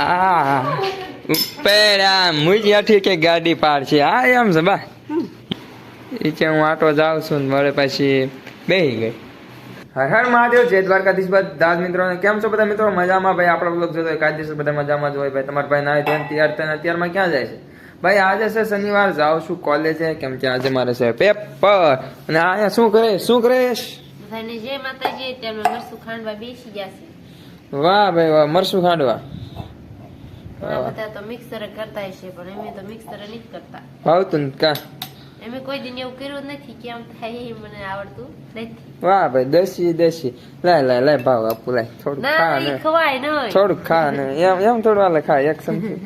આ ઉપર આ મુજી અઠી કે ગાડી પાર છે. આ એમ છે બા. એ છે હું આટો જાઉં છું ને વળે પછી બેહી ગઈ. હર હર મહાદેવ જય દ્વારકાધીશ બધા મિત્રો કેમ છો બધા મિત્રો? મજામાં ભાઈ આપણા બ્લોગ જોતો હોય કાયદેસર બધા મજામાં જ હોય ભાઈ. તમારા ભાઈ ના ધ્યાન તૈયાર થઈને અત્યારમાં ક્યાં જાય છે? ભાઈ આજે છે શનિવાર જાઉં છું કોલેજે કેમ કે આજે મારે છે પેપર અને અહીંયા શું કરે? શું કરેશ બધાને જય માતાજી. અત્યારમાં મરસું ખાંડવા બેસી ગયા છે. વાહ ભાઈ વાહ. મરસુ ખાંડવા. બધા તો મિક્સર કરતા હશે પણ અમે તો મિક્સર નથી કરતા. ભાવતું કા? અમે કોઈ દિન એવું કર્યું જ નથી કેમ થાય એ મને આવડતું નથી. વાહ ભાઈ દેશી દેશી. લાય લાય લાય ભાવ આપું લાય. થોડુંક ખા ને ખવાય નહીં થોડુંક ખા ને. એમ એમ થોડું હાલે ખા એક ચમચી.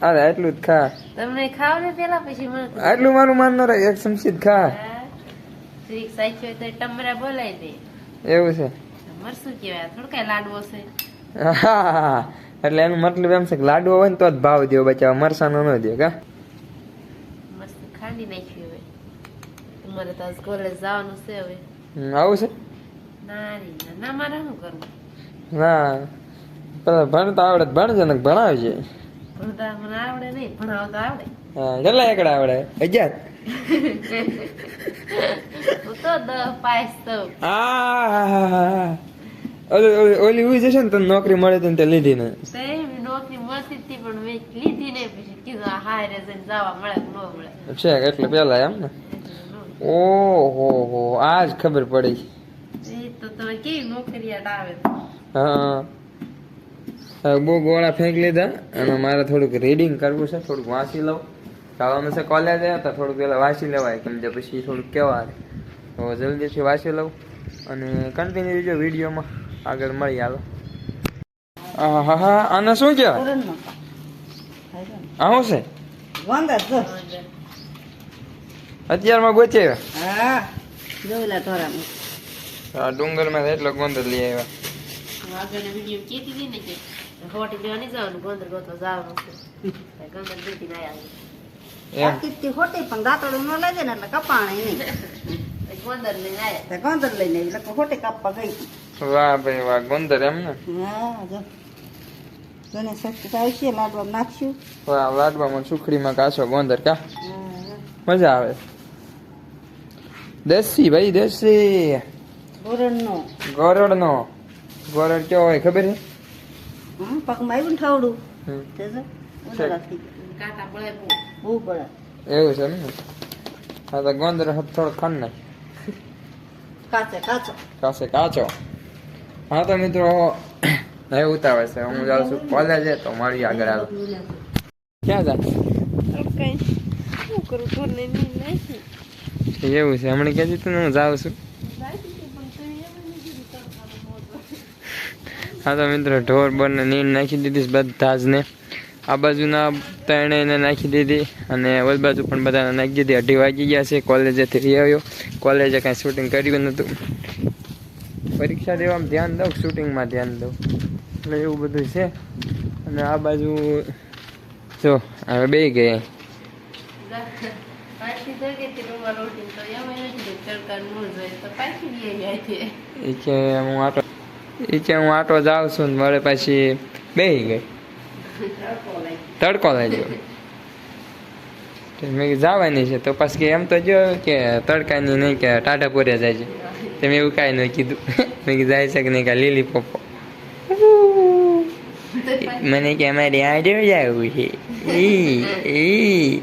હાલે એટલું જ ખા. તમને ખાવ ને પેલા પછી મને આટલું મારું માન ન રહે એક ચમચી જ ખા. શ્રી સાચી તો ટમરા બોલાય દે. એવું છે. મરસું કેવાય થોડું કઈ લાડવો છે. હા. એટલે એનું મતલબ એમ છે કે લાડવો હોય ને તો જ ભાવ દેવો બચાવ મરસાનો ન દે કા? મસ્ત ખાંડી નાખ્યું હવે. તમારે તો કોલેજ જવાનું છે હવે. આવું છે? ના ના, મારે શું કરવું? ના પેલા ભણતા આવડે ભણજે ને ભણાવજે. ભણતા મને આવડે નહીં ભણાવતા આવડે. હા કેટલા એકડા આવડે? હું તો દસ પાસ તો આ ઓલી ઓલી- ઉઈ જશે ને તને નોકરી મળે તને તે લીધી ને નોકરી મળતી હતી પણ મેં લીધી નહીં પછી કીધું આ હારે જઈને જવા મળે ન મળે. છે એટલે પેલા એમ ને? ઓહો હો આજ ખબર પડી. તો તમે કેવી આવે. હા. બહુ ગોળા ફેંક લીધા અને મારે થોડુંક રીડિંગ કરવું છે થોડુંક વાંચી લઉં. જવાનું છે કોલેજ તો થોડુંક પેલા વાંચી લેવાય કેમ કે પછી થોડુંક કહેવાય. તો જલ્દીથી વાંચી લઉં અને કન્ટિન્યુ રહેજો વિડીયોમાં આગળ મળી હાલો. હા હા હા આને શું કહેવાય? આ શું છે? અત્યારમાં ગોચી આ ડુંગરમાં એટલો ગોંદર લઈ આવ્યા. આગળ વીડિયો કેતી હતી ને કે હોટી લેવા નહીં જવાનું ગોંદર ગોતવા જવાનું છે. ગોંદર કીર્તિ ખોટી પણ દાંતડું ન લઈ જાય ને એટલે કપાણે નહીં. ગોંદર લઈને આવ્યા. તે ગોંદર લઈને આવી એટલે ખોટી કાપવા ગઈ વાહ ભાઈ વાહ ગોંદર એમ ને? હા જો. જોને સસ્તી આવશે લાડવા નાખશું. વાહ લાડવામાં સુખડીમાં કાચો ગોંદર કા? મજા આવે. દેશી ભાઈ દેશી. ગોરણનો ગોરડનો. ગોરડ કેવો હોય ખબર છે? આવ્યું ને ઠાવડું. બહુ. પડે એવું છે એમ ને? હા તો ગોંદર થોડો ખંડ ને કાચે કાચો. કાસે કાચો. હા તો મિત્રો હવે ઉતાવળ છે. હું જાઉં છું કોલેજે તો મારી આગળ આવે. ક્યાં જા કઈ શું કરું ઘર ને નહીં નાખી એવું છે. હમણાં કહેતી તું હું જાઉં છું. હા તો મિત્રો ઢોર બંને નીણ નાખી દીધી બધા જ ને આ બાજુના ત્રણેયને નાખી દીધી અને ઓલ બાજુ પણ બધાને નાખી દીધી. અઢી વાગી ગયા છે. કોલેજેથી રહી આવ્યો. કોલેજે કાંઈ શૂટિંગ કર્યું નહોતું. પરીક્ષા દેવામાં ધ્યાન દઉં શૂટિંગમાં ધ્યાન દઉં. એટલે એવું બધું છે. અને આ બાજુ જો હવે બે ગયા. પાછી તો કે તે રૂમાલ ઉઠીને તો એમ એને કીધું તડકા ન જોઈએ તો પાછી બી જાય છે. એ કે હું આટો એ કે હું આટો જાઉં છું ને વળે પછી બેહી ગઈ તડકો લાગ્યો. તો મેં કીધું જવાની છે. તો પછી કે એમ તો જો કે તડકાની નહીં કે ટાટા પૂરે જાય છે. તો મેં એવું કાંઈ નહીં કીધું મેં કીધું જાય છે કે નહીં કે લીલી પોપો મને કે અમારે આડો જવું છે ઈ ઈ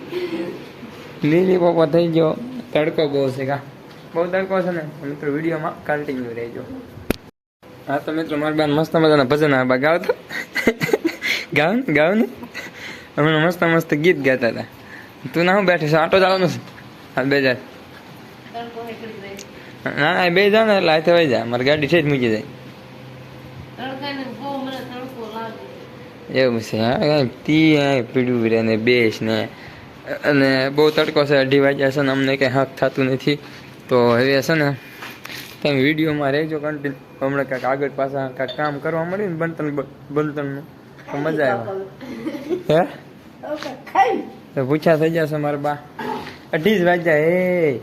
લીલી પોપો થઈ ગયો તડકો બહુ છે કા બહુ તડકો છે ને મિત્રો વિડીયોમાં કન્ટિન્યુ રહેજો હા તો મિત્રો મારી બેન મસ્ત મજાના ભજન આવા ગાવ તો ગાવ ને ગાવ ને હમણાં મસ્ત મસ્ત ગીત ગાતા હતા તું ના હું બેઠી છે આટો ચાલો છે હા બે જાય ના ના બે જાવ ને એટલે હાથે વહી જાય. મારી ગાડી છે જ મૂકી જાય એવું છે હા તી અહીં પીડ્યું રહે ને બેસ ને. અને બહુ તડકો છે અઢી વાગ્યા છે ને અમને કંઈ હક થતું નથી. તો હવે છે ને તમે વિડીયોમાં રહેજો કન્ટિન્યુ હમણાં કાંઈક આગળ પાછા કાંઈક કામ કરવા મળ્યું ને બનતન બનતનનું તો મજા આવે. હે? પૂછા થઈ જશે મારા બા. અઢી જ વાગ્યા એ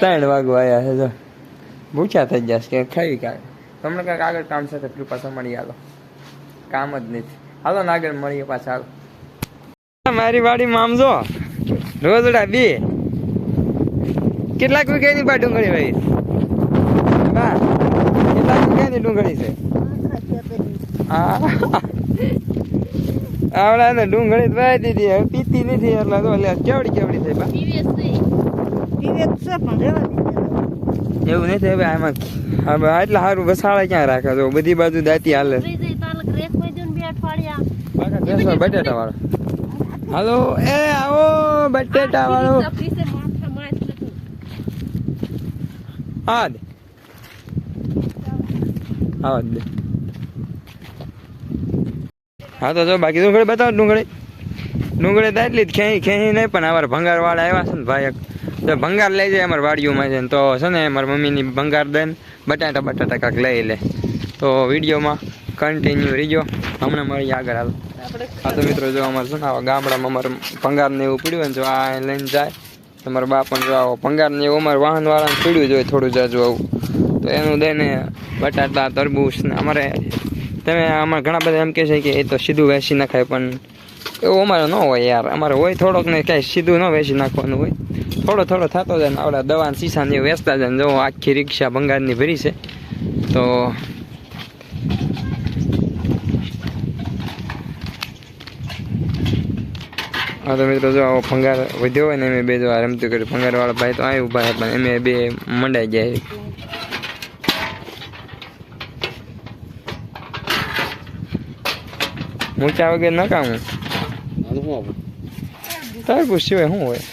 ત્રણ વાગવા આવ્યા છે જો. પૂછા થઈ જશે કે ખાઈ કાંઈ. તમને કાંઈક આગળ કામ સાથે ફરી પાછા મળી હાલો કામ જ નથી. હાલો ને આગળ મળીએ પાછા હાલો. મારી વાડીમાં આમ જો રોજડા બે. કેટલાક વીઘાની બા ડુંગળી બા કેટલાક વીઘાની ડુંગળી છે. આ આવડા ને ડુંગળી ભાઈ દીધી. હવે પીતી નથી એટલે તો લે કેવડી કેવડી થઈ બા. નહીં. પીવે છે પણ એવું નથી હવે આમાં. હવે આટલા સારું વસાળા ક્યાં રાખે? તો બધી બાજુ દાતી હાલે. બટેટા વાળો. હાલો એ આવો બટેટા વાળો. હા દે. આવા જ દે. હા, તો જો બાકી ડુંગળી બતાવો ડુંગળી. ડુંગળી તો એટલી જ ખેંચી ખેંચી નહીં, પણ અમારા ભંગારવાળા આવ્યા છે ને ભાઈ તો ભંગાર લઈ જાય અમારા વાડીઓમાં છે તો છે ને મારા મમ્મીની ભંગાર દઈને બટાટા બટાટા કાંક લઈ લે. તો વિડીયોમાં કન્ટિન્યુ રહીજો હમણાં મળી આગળ હાલ. હા, તો મિત્રો, જો અમારે ને આવા ગામડામાં અમારે ભંગાર ને એવું પડ્યું ને, જો આ લઈને જાય. તમારા બા પણ જો આવો ભંગાર ને એવું અમારે વાહન વાળાને પડ્યું જોઈએ થોડું જાજુ આવું. તો એનું દઈને બટાટા, તરબૂચ ને અમારે તમે અમારે ઘણા બધા એમ કહે છે કે એ તો સીધું વેચી નાખાય, પણ એવું અમારે ન હોય યાર. અમારે હોય થોડોક ને કાંઈ સીધું ન વેચી નાખવાનું હોય. થોડો થોડો થતો જાય ને આવડા દવાને સીસા એવું વેચતા જાય જો આખી રિક્ષા ભંગારની ભરી છે, તો હા તો મિત્રો જો આવો ભંગાર વધ્યો હોય ને એમ બે જો રમતું કર્યું. ભંગારવાળા ભાઈ તો અહીં ઊભા પણ એમ બે મંડાઈ ગયા મૂચા વગર નકામું તરબૂચ સિવાય શું હોય?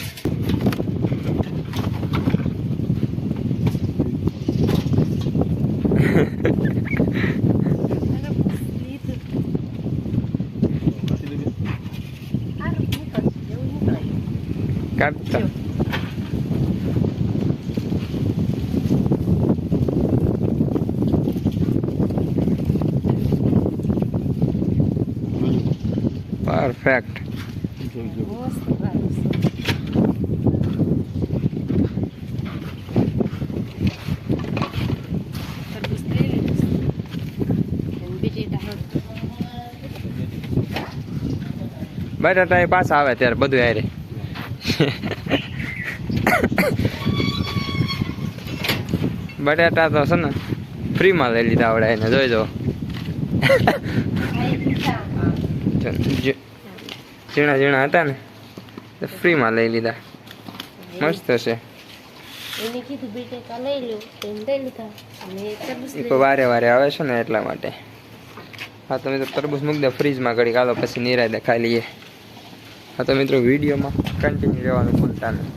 કાઢતા પરફેક્ટ. બટાટા એ પાછા આવે ત્યારે બધું આરે બટાટા તો છે ને ફ્રીમાં લઈ લીધા આવડે એને, જોઈ જો ઝીણા ઝીણા હતા ને ફ્રીમાં લઈ લીધા. મસ્ત છે. કોઈ વારે વારે આવે છે ને એટલા માટે. હા તો મિત્રો તરબૂચ મૂકી દે ફ્રીજમાં ઘડી કાલો પછી નિરાય ખાઈ લઈએ. હા તો મિત્રો વિડીયોમાં કન્ટિન્યુ રહેવાનું ભૂલતા નહીં.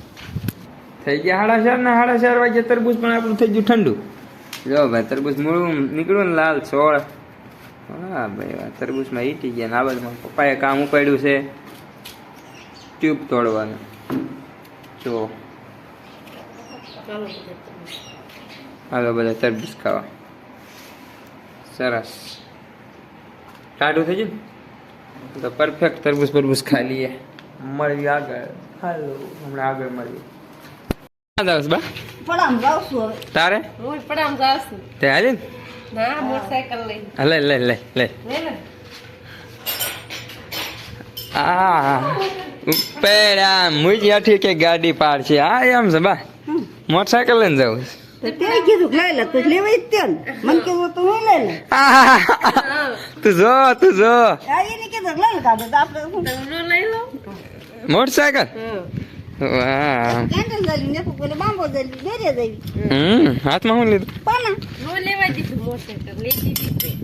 થઈ ગયા સાડા ચાર ને સાડા ચાર વાગે તરબૂચ પણ આપણું થઈ ગયું ઠંડુ. જો ભાઈ તરબૂચ મૂળું નીકળ્યું ને લાલ છોડ. હા ભાઈ વાહ તરબૂચમાં ઈટી ગયા ને આ બાજુમાં પપ્પાએ કામ ઉપાડ્યું છે. ટ્યુબ તોડવાનું. જો. હાલો બધા તરબૂચ ખાવા. સરસ. ટાઢું થઈ ગયું? ને? તો પરફેક્ટ તરબૂચ બરબૂચ ખાઈ લઈએ. મળીએ આગળ. હાલો હમણાં આગળ મળીએ. ક્યાં બા? છું તારે? હું પડામ જાવ છું. તે હાલી ને ના મોટરસાયકલ લઈને હા, લે લે લે લે. લે આ પેડા મુજી આઠી કે ગાડી પાર છે આ એમ છે બા. મોટરસાયકલ લઈને જાઉં છું. તો તે કીધું કે લઈ લે તો લેવાય જ તે ને. મને કીધું તો હું લઈ લે આહ! તું જો તું જો. આ એને કીધું કે લઈ લે કાઢો તો આપણે શું? તમે ન લઈ લો. મોટરસાયકલ. વાહ. કેન્ડલ જલી ને પેલે બાંબો જલી બેરે જવી હમ હાથમાં શું લીધું? પણ ન લેવા દીધું મોટરસાયકલ લઈ દીધી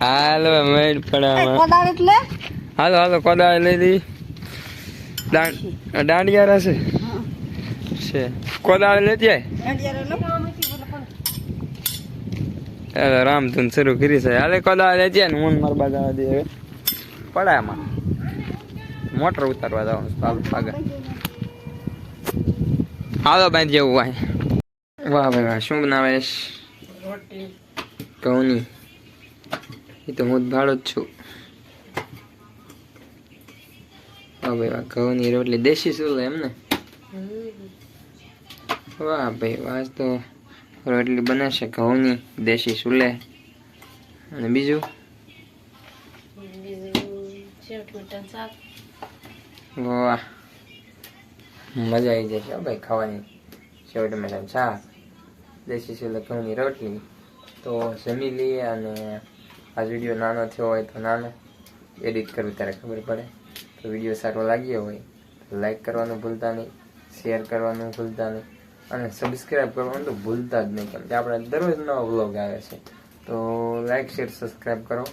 હાલો કોદાળ એટલે? હાલો હાલો કોદાળ લઈ દાંડિયા રહેશે છે? કોદાળ લેતી આય રામધૂન શરૂ કરી છે. હાલે કોદાળ લેતી ને હું મારા બાજુ દે પડામાં. મોટર ઉતારવા જવાનું ચાલુ આગળ. હાલો બાંધ જેવું ભાઈ વાહ ભાઈ વાહ શું બનાવેશ રોટલી. ઘઉંની. એ તો હું જ ભાડો જ છું. વાહ ભાઈ વાહ ઘઉંની રોટલી. દેશી શું એમ ને વાહ ભાઈ વાહ તો રોટલી બનાવશે ઘઉની દેશી ચૂલે અને બીજું? બીજું વાહ. મજા આવી જશે ભાઈ ખાવાની. સેવ ટમેટાનું શાક દેશી ચૂલે ઘઉંની રોટલી. તો જમી લઈએ અને આ વીડિયો નાનો થયો હોય તો નાનો. એડિટ કરવું ત્યારે ખબર પડે. તો વીડિયો સારો લાગ્યો હોય તો લાઈક કરવાનું ભૂલતા નહીં શેર કરવાનું ભૂલતા નહીં અને સબસ્ક્રાઈબ કરવાનું તો ભૂલતા જ નહીં. કેમ કે આપણે દરરોજ નવો વ્લોગ આવે છે. તો લાઈક શેર સબસ્ક્રાઈબ કરો.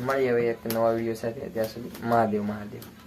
મળીએ હવે એક નવા વીડિયો સાથે. ત્યાં સુધી મહાદેવ મહાદેવ.